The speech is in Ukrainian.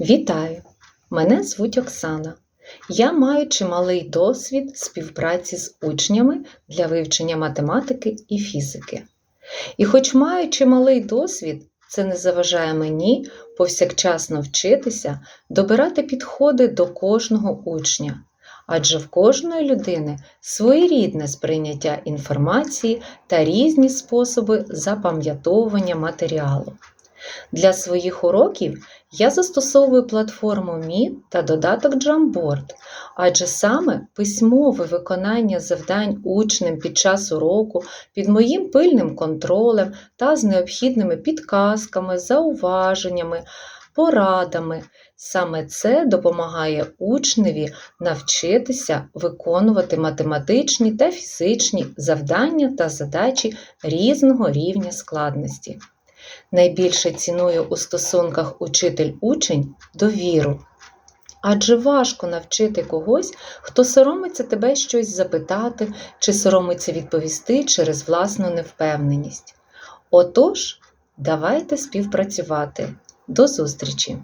Вітаю! Мене звуть Оксана. Я маю чималий досвід співпраці з учнями для вивчення математики і фізики. І хоч маю чималий досвід, це не заважає мені повсякчасно вчитися, добирати підходи до кожного учня. Адже в кожної людини своєрідне сприйняття інформації та різні способи запам'ятовування матеріалу. Для своїх уроків я застосовую платформу Meet та додаток Jamboard, адже саме письмове виконання завдань учнем під час уроку під моїм пильним контролем та з необхідними підказками, зауваженнями, порадами. Саме це допомагає учневі навчитися виконувати математичні та фізичні завдання та задачі різного рівня складності. Найбільше ціную у стосунках учитель-учень довіру. Адже важко навчити когось, хто соромиться тебе щось запитати чи соромиться відповісти через власну невпевненість. Отож, давайте співпрацювати. До зустрічі!